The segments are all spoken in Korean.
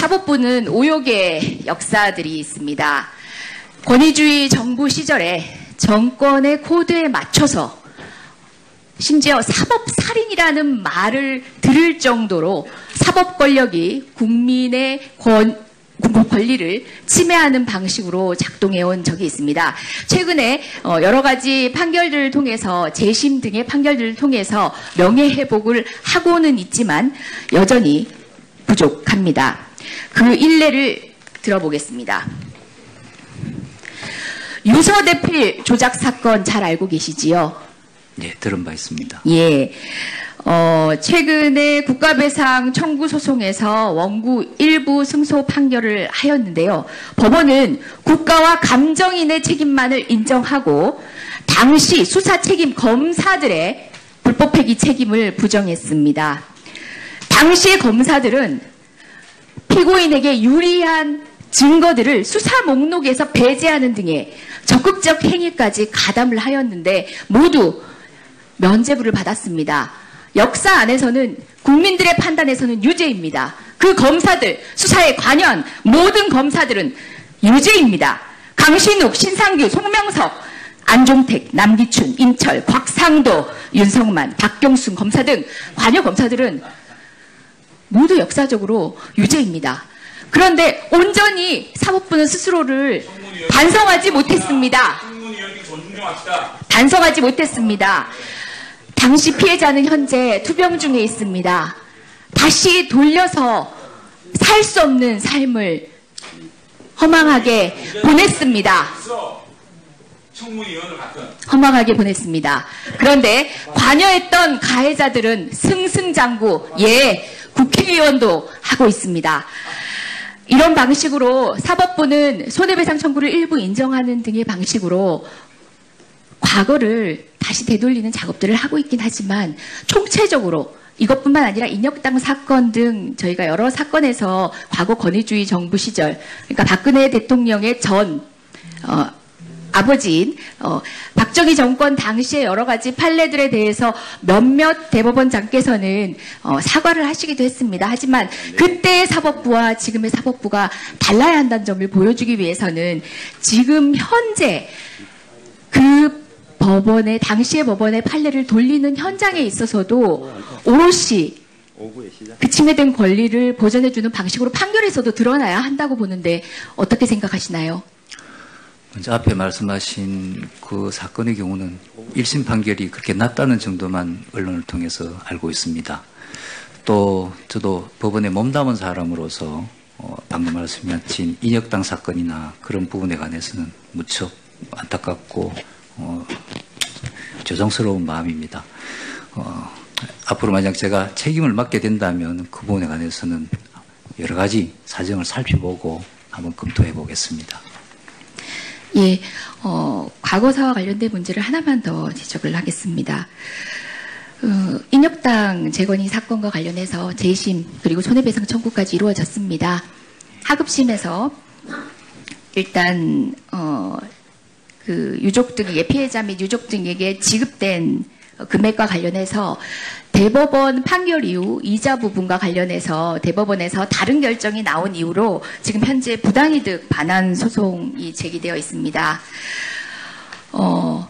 사법부는 오욕의 역사들이 있습니다. 권위주의 정부 시절에 정권의 코드에 맞춰서 심지어 사법살인이라는 말을 들을 정도로 사법 권력이 국민의 권, 권리를 침해하는 방식으로 작동해온 적이 있습니다. 최근에 어, 여러 가지 판결들을 통해서 재심 등의 판결들을 통해서 명예회복을 하고는 있지만 여전히 부족합니다. 그 일례를 들어보겠습니다. 유서 대필 조작 사건 잘 알고 계시지요? 예, 들은 바 있습니다. 예. 어, 최근에 국가배상 청구 소송에서 원구 일부 승소 판결을 하였는데요. 법원은 국가와 감정인의 책임만을 인정하고 당시 수사 책임 검사들의 불법 폐기 책임을 부정했습니다. 당시 검사들은 피고인에게 유리한 증거들을 수사 목록에서 배제하는 등의 적극적 행위까지 가담을 하였는데 모두 면죄부를 받았습니다. 역사 안에서는 국민들의 판단에서는 유죄입니다. 그 검사들, 수사에 관여한 모든 검사들은 유죄입니다. 강신욱, 신상규, 송명석, 안종택, 남기춘, 인철, 곽상도, 윤성만, 박경순 검사 등 관여 검사들은 모두 역사적으로 유죄입니다. 그런데 온전히 사법부는 스스로를 반성하지 못했습니다. 반성하지 못했습니다. 당시 피해자는 현재 투병 중에 있습니다. 다시 돌려서 살 수 없는 삶을 허망하게 보냈습니다. 허망하게 보냈습니다. 그런데 관여했던 가해자들은 승승장구, 예, 국회의원도 하고 있습니다. 이런 방식으로 사법부는 손해배상 청구를 일부 인정하는 등의 방식으로 과거를 다시 되돌리는 작업들을 하고 있긴 하지만 총체적으로 이것뿐만 아니라 인혁당 사건 등 저희가 여러 사건에서 과거 권위주의 정부 시절 그러니까 박근혜 대통령의 전 어, 아버지인 어, 박정희 정권 당시의 여러 가지 판례들에 대해서 몇몇 대법원장께서는 어, 사과를 하시기도 했습니다. 하지만 그때의 사법부와 지금의 사법부가 달라야 한다는 점을 보여주기 위해서는 지금 현재 그 법원의 당시의 법원의 판례를 돌리는 현장에 있어서도 오롯이 그 침해된 권리를 보전해주는 방식으로 판결에서도 드러나야 한다고 보는데 어떻게 생각하시나요? 먼저 앞에 말씀하신 그 사건의 경우는 1심 판결이 그렇게 낮다는 정도만 언론을 통해서 알고 있습니다. 또 저도 법원에 몸담은 사람으로서 어, 방금 말씀하신 인혁당 사건이나 그런 부분에 관해서는 무척 안타깝고 어, 죄송스러운 마음입니다. 어, 앞으로 만약 제가 책임을 맡게 된다면 그 부분에 관해서는 여러 가지 사정을 살펴보고 한번 검토해 보겠습니다. 예, 어, 과거사와 관련된 문제를 하나만 더 지적을 하겠습니다. 어, 인혁당 재건이 사건과 관련해서 재심 그리고 손해배상 청구까지 이루어졌습니다. 하급심에서 일단 어, 그 유족 등에게 피해자 및 유족 등에게 지급된 금액과 관련해서 대법원 판결 이후 이자 부분과 관련해서 대법원에서 다른 결정이 나온 이후로 지금 현재 부당이득 반환 소송이 제기되어 있습니다. 어,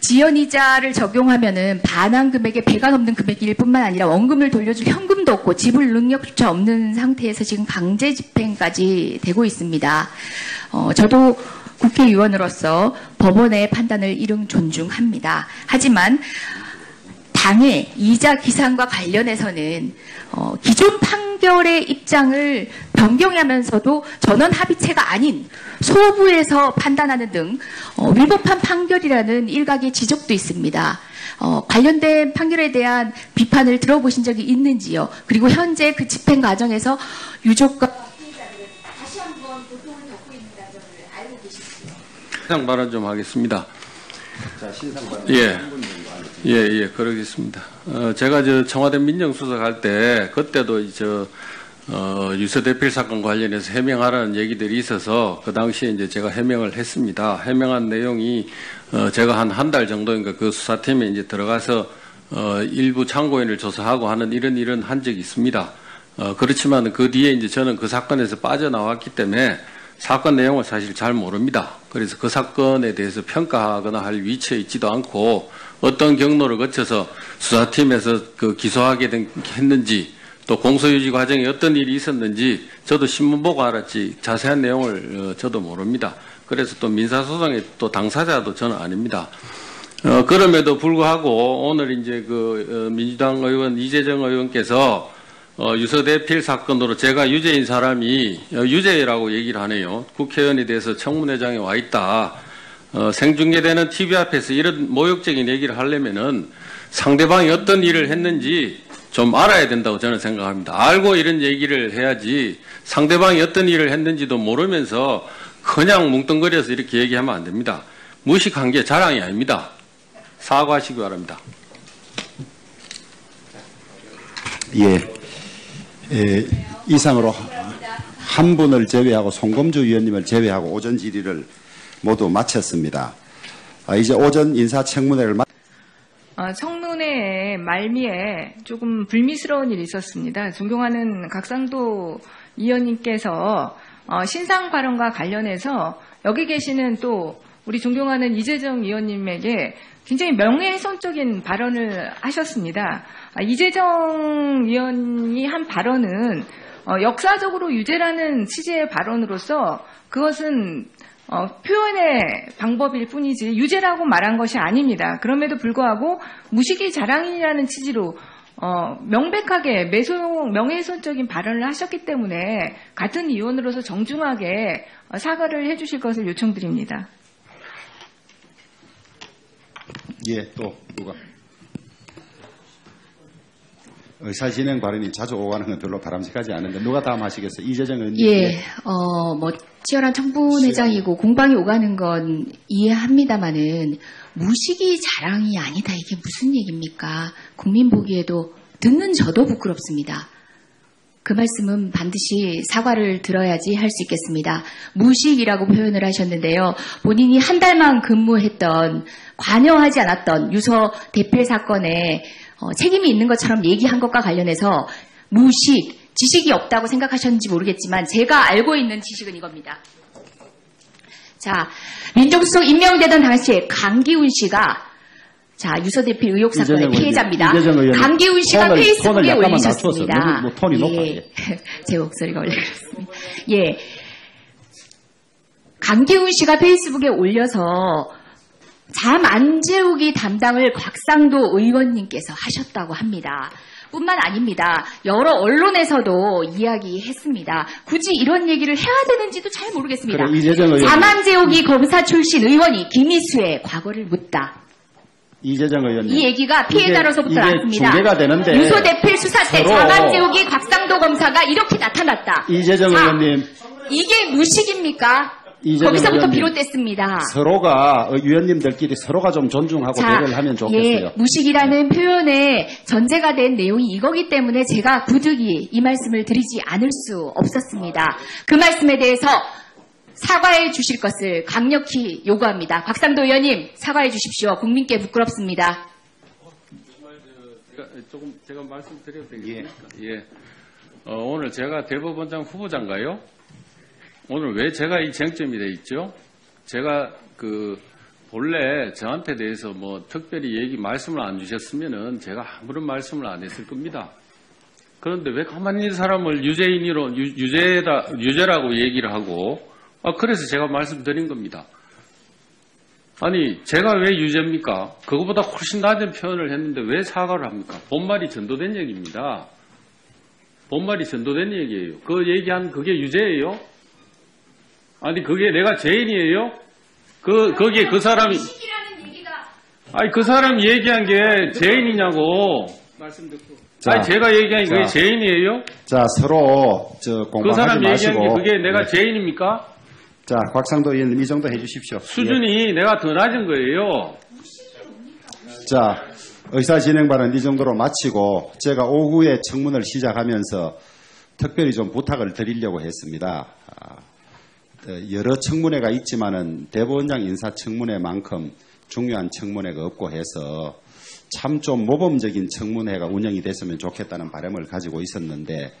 지연이자를 적용하면은 반환 금액의 배가 넘는 금액일 뿐만 아니라 원금을 돌려줄 현금도 없고 지불 능력조차 없는 상태에서 지금 강제 집행까지 되고 있습니다. 어, 저도 국회의원으로서 법원의 판단을 이름 존중합니다. 하지만 당의 이자 기산과 관련해서는 어, 기존 판결의 입장을 변경하면서도 전원 합의체가 아닌 소부에서 판단하는 등 어, 위법한 판결이라는 일각의 지적도 있습니다. 어, 관련된 판결에 대한 비판을 들어보신 적이 있는지요? 그리고 현재 그 집행 과정에서 유족과 신상 발언 좀 하겠습니다. 자, 신상 발언. 예. 예, 예, 그러겠습니다. 어, 제가 저 청와대 민정수석 할 때, 그때도 저, 어, 유서대필 사건 관련해서 해명하라는 얘기들이 있어서 그 당시에 이제 제가 해명을 했습니다. 해명한 내용이 어, 제가 한 한 달 정도인가 그 수사팀에 이제 들어가서 어, 일부 참고인을 조사하고 하는 이런 일은 한 적이 있습니다. 어, 그렇지만 그 뒤에 이제 저는 그 사건에서 빠져나왔기 때문에 사건 내용을 사실 잘 모릅니다. 그래서 그 사건에 대해서 평가하거나 할 위치에 있지도 않고 어떤 경로를 거쳐서 수사팀에서 그 기소하게 된, 했는지 또 공소유지 과정에 어떤 일이 있었는지 저도 신문 보고 알았지 자세한 내용을 어, 저도 모릅니다. 그래서 또 민사소송의 또 당사자도 저는 아닙니다. 어, 그럼에도 불구하고 오늘 이제 그 어, 민주당 의원 이재정 의원께서 어, 유서대필 사건으로 제가 유죄인 사람이 어, 유죄라고 얘기를 하네요. 국회의원에 대해서 청문회장에 와 있다. 어, 생중계되는 TV 앞에서 이런 모욕적인 얘기를 하려면은 상대방이 어떤 일을 했는지 좀 알아야 된다고 저는 생각합니다. 알고 이런 얘기를 해야지 상대방이 어떤 일을 했는지도 모르면서 그냥 뭉뚱거려서 이렇게 얘기하면 안 됩니다. 무식한 게 자랑이 아닙니다. 사과하시기 바랍니다. 예. 에, 이상으로 한 분을 제외하고 송검주 위원님을 제외하고 오전 질의를 모두 마쳤습니다. 아, 이제 오전 인사청문회를 마... 어, 청문회 말미에 조금 불미스러운 일이 있었습니다. 존경하는 각상도 의원님께서 어, 신상 발언과 관련해서 여기 계시는 또 우리 존경하는 이재정 의원님에게 굉장히 명예훼손적인 발언을 하셨습니다. 아, 이재정 의원이 한 발언은 어, 역사적으로 유죄라는 취지의 발언으로서 그것은 어, 표현의 방법일 뿐이지 유죄라고 말한 것이 아닙니다. 그럼에도 불구하고 무식이 자랑이라는 취지로 어, 명백하게 매소용 명예훼손적인 발언을 하셨기 때문에 같은 의원으로서 정중하게 어, 사과를 해주실 것을 요청드립니다. 예, 또 누가? 의사진행 발언이 자주 오가는 건 별로 바람직하지 않은데 누가 다음 하시겠어요? 이재정 의원님. 예, 어, 뭐, 치열한 청문회장이고 공방이 오가는 건 이해합니다만은 무식이 자랑이 아니다. 이게 무슨 얘기입니까? 국민 보기에도 듣는 저도 부끄럽습니다. 그 말씀은 반드시 사과를 들어야지 할 수 있겠습니다. 무식이라고 표현을 하셨는데요. 본인이 한 달만 근무했던 관여하지 않았던 유서 대필 사건에 어, 책임이 있는 것처럼 얘기한 것과 관련해서 무식, 지식이 없다고 생각하셨는지 모르겠지만 제가 알고 있는 지식은 이겁니다. 자, 민정수석 임명되던 당시에 강기훈 씨가 자, 유서대필 의혹 사건의 피해자입니다. 강기훈 씨가 톤을- 톤을 페이스북에 약간만 올리셨습니다. 뭐 톤이 높아, 예. 제 목소리가 원래 그렇습니다. 예. 강기훈 씨가 페이스북에 올려서 잠 안 재우기 담당을 곽상도 의원님께서 하셨다고 합니다. 뿐만 아닙니다. 여러 언론에서도 이야기했습니다. 굳이 이런 얘기를 해야 되는지도 잘 모르겠습니다. 그래, 이재정 의원님. 잠안 재우기 검사 출신 의원이 김희수의 과거를 묻다. 이재정 의원님. 이 얘기가 피해자로서부터 나왔습니다. 중계가 되는데 유소 대필 수사 때 재우기 곽상도 검사가 이렇게 나타났다. 이재정 자, 의원님 이게 무식입니까? 거기서부터 의원님. 비롯됐습니다. 서로가 어, 위원님들끼리 서로가 좀 존중하고 대화를 하면 좋겠어요. 예, 무식이라는 표현에 전제가 된 내용이 이거기 때문에 제가 부득이 이 말씀을 드리지 않을 수 없었습니다. 그 말씀에 대해서 사과해 주실 것을 강력히 요구합니다. 곽상도 의원님 사과해 주십시오. 국민께 부끄럽습니다. 제가 조금 제가 말씀드려도 되겠습니까? 예. 어, 오늘 제가 대법원장 후보자인가요? 오늘 왜 제가 이 쟁점이 돼 있죠? 제가 그 본래 저한테 대해서 뭐 특별히 얘기 말씀을 안 주셨으면은 제가 아무런 말씀을 안 했을 겁니다. 그런데 왜 가만히 있는 사람을 유죄인으로 유, 유죄다 유죄라고 얘기를 하고 아 그래서 제가 말씀드린 겁니다. 아니 제가 왜 유죄입니까? 그거보다 훨씬 낮은 표현을 했는데 왜 사과를 합니까? 본말이 전도된 얘기입니다. 본말이 전도된 얘기예요. 그 얘기한 그게 유죄예요? 아니 그게 내가 죄인이에요? 그 거기에 그 사람이 아니 그 사람이 얘기한 게 죄인이냐고 자, 아니 제가 얘기한 게 그게 자. 죄인이에요? 자 서로 저그 공방하지 사람 얘기한 마시고 게 그게 내가 예. 죄인입니까? 자 곽상도 의원님 이 정도 해주십시오. 수준이 내가 더 낮은 거예요. 예. 자 의사 진행 발언 이 정도로 마치고 제가 오후에 청문을 시작하면서 특별히 좀 부탁을 드리려고 했습니다. 아, 어, 여러 청문회가 있지만은 대법원장 인사 청문회만큼 중요한 청문회가 없고 해서 참 좀 모범적인 청문회가 운영이 됐으면 좋겠다는 바람을 가지고 있었는데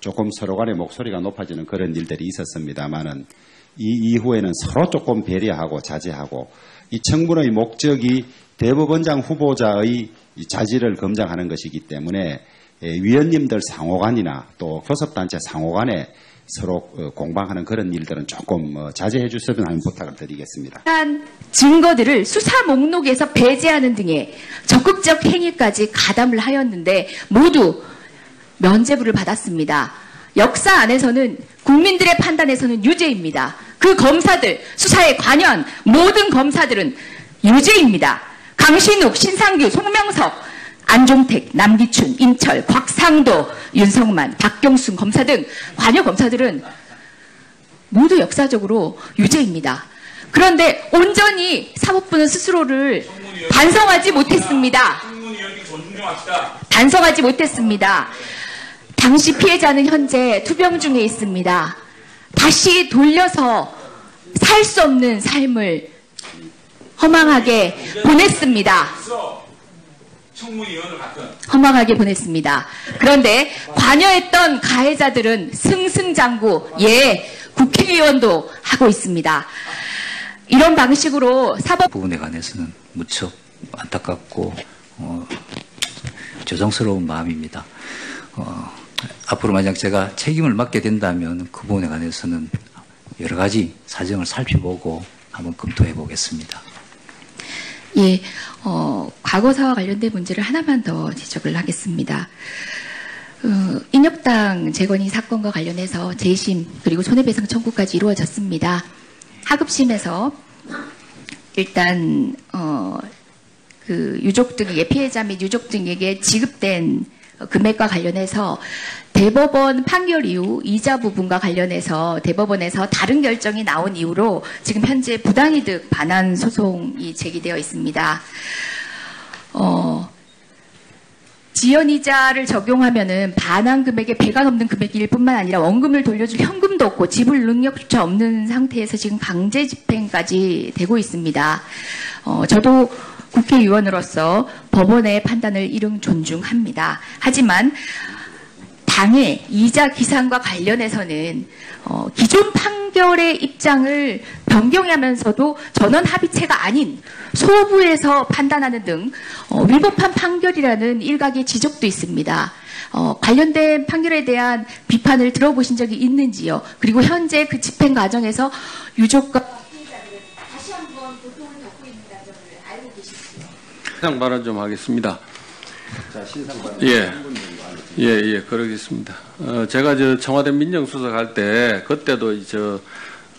조금 서로 간의 목소리가 높아지는 그런 일들이 있었습니다만은 이 이후에는 서로 조금 배려하고 자제하고 이 청문의 목적이 대법원장 후보자의 이 자질을 검증하는 것이기 때문에 예, 위원님들 상호간이나 또 교섭단체 상호간에 서로 어, 공방하는 그런 일들은 조금 어, 자제해 주셨으면 하는 부탁을 드리겠습니다. 한 증거들을 수사 목록에서 배제하는 등의 적극적 행위까지 가담을 하였는데 모두 면죄부를 받았습니다. 역사 안에서는 국민들의 판단에서는 유죄입니다. 그 검사들, 수사에 관여한 모든 검사들은 유죄입니다. 강신욱, 신상규, 송명석, 안종택, 남기춘, 인철, 곽상도, 윤성만, 박경순 검사 등 관여 검사들은 모두 역사적으로 유죄입니다. 그런데 온전히 사법부는 스스로를 반성하지 못했습니다. 반성하지 못했습니다. 당시 피해자는 현재 투병 중에 있습니다. 다시 돌려서 살 수 없는 삶을 허망하게 보냈습니다. 허망하게 보냈습니다. 그런데 관여했던 가해자들은 승승장구, 예, 국회의원도 하고 있습니다. 이런 방식으로 사법 부분에 관해서는 무척 안타깝고 어, 죄송스러운 마음입니다. 어, 앞으로 만약 제가 책임을 맡게 된다면 그 부분에 관해서는 여러 가지 사정을 살펴보고 한번 검토해 보겠습니다. 예, 어, 과거사와 관련된 문제를 하나만 더 지적을 하겠습니다. 어, 인혁당 재건이 사건과 관련해서 재심 그리고 손해배상 청구까지 이루어졌습니다. 하급심에서 일단 어, 그 유족 등에게 피해자 및 유족 등에게 지급된 금액과 관련해서 대법원 판결 이후 이자 부분과 관련해서 대법원에서 다른 결정이 나온 이후로 지금 현재 부당이득 반환 소송이 제기되어 있습니다. 어, 지연이자를 적용하면은 반환 금액의 배가 넘는 금액일 뿐만 아니라 원금을 돌려줄 현금도 없고 지불 능력조차 없는 상태에서 지금 강제 집행까지 되고 있습니다. 어, 저도 국회의원으로서 법원의 판단을 일응 존중합니다. 하지만 당의 이자 기산과 관련해서는 어, 기존 판결의 입장을 변경하면서도 전원 합의체가 아닌 소부에서 판단하는 등 어, 위법한 판결이라는 일각의 지적도 있습니다. 어, 관련된 판결에 대한 비판을 들어보신 적이 있는지요? 그리고 현재 그 집행 과정에서 유족과 다시 한번 고통을 겪고 있다는 점을 알고 계시지요? 신상 발언 좀 하겠습니다. 예. 예, 예, 그러겠습니다. 어, 제가 저 청와대 민정수석 할 때, 그때도 이 저,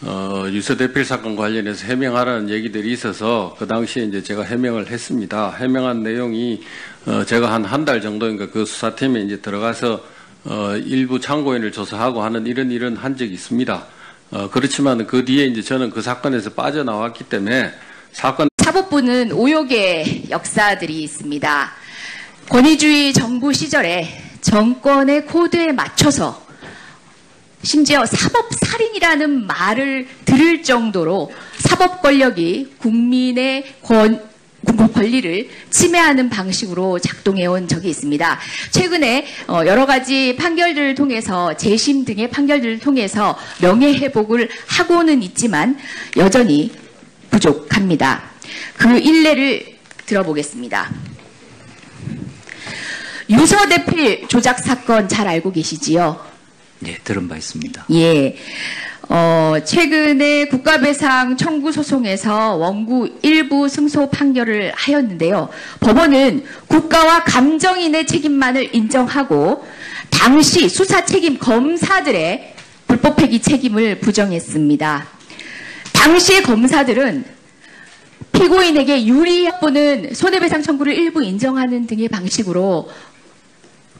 어, 유서대필 사건 관련해서 해명하라는 얘기들이 있어서, 그 당시에 이제 제가 해명을 했습니다. 해명한 내용이, 어, 제가 한 한 달 정도인가 그 수사팀에 이제 들어가서, 어, 일부 참고인을 조사하고 하는 이런 일은 한 적이 있습니다. 어, 그렇지만 그 뒤에 이제 저는 그 사건에서 빠져나왔기 때문에, 사건 사법부는 오욕의 역사들이 있습니다. 권위주의 정부 시절에 정권의 코드에 맞춰서 심지어 사법살인이라는 말을 들을 정도로 사법 권력이 국민의 권, 권리를 침해하는 방식으로 작동해온 적이 있습니다. 최근에 어, 여러 가지 판결들을 통해서 재심 등의 판결들을 통해서 명예회복을 하고는 있지만 여전히 부족합니다. 그 일례를 들어보겠습니다. 유서 대필 조작 사건 잘 알고 계시지요? 예, 들은 바 있습니다. 예. 어, 최근에 국가배상 청구 소송에서 원구 일부 승소 판결을 하였는데요. 법원은 국가와 감정인의 책임만을 인정하고 당시 수사 책임 검사들의 불법 폐기 책임을 부정했습니다. 당시의 검사들은 피고인에게 유리해보는 손해배상 청구를 일부 인정하는 등의 방식으로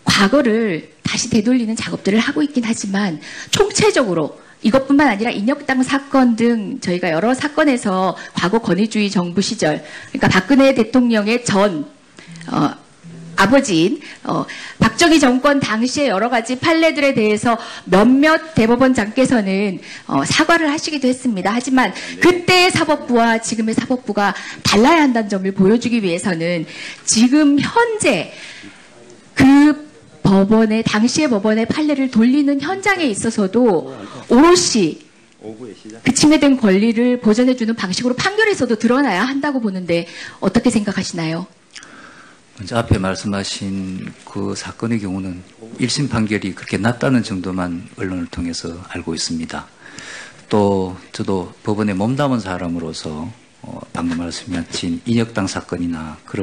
과거를 다시 되돌리는 작업들을 하고 있긴 하지만 총체적으로 이것뿐만 아니라 인혁당 사건 등 저희가 여러 사건에서 과거 권위주의 정부 시절 그러니까 박근혜 대통령의 전 어, 아버지인 어, 박정희 정권 당시의 여러 가지 판례들에 대해서 몇몇 대법원장께서는 어, 사과를 하시기도 했습니다. 하지만 그때의 사법부와 지금의 사법부가 달라야 한다는 점을 보여주기 위해서는 지금 현재 그 법원의 당시의 법원의 판례를 돌리는 현장에 있어서도 오롯이 그 침해된 권리를 보전해주는 방식으로 판결에서도 드러나야 한다고 보는데 어떻게 생각하시나요? 먼저 앞에 말씀하신 그 사건의 경우는 1심 판결이 그렇게 낮다는 정도만 언론을 통해서 알고 있습니다. 또 저도 법원에 몸담은 사람으로서 어, 방금 말씀하신 인혁당 사건이나 그런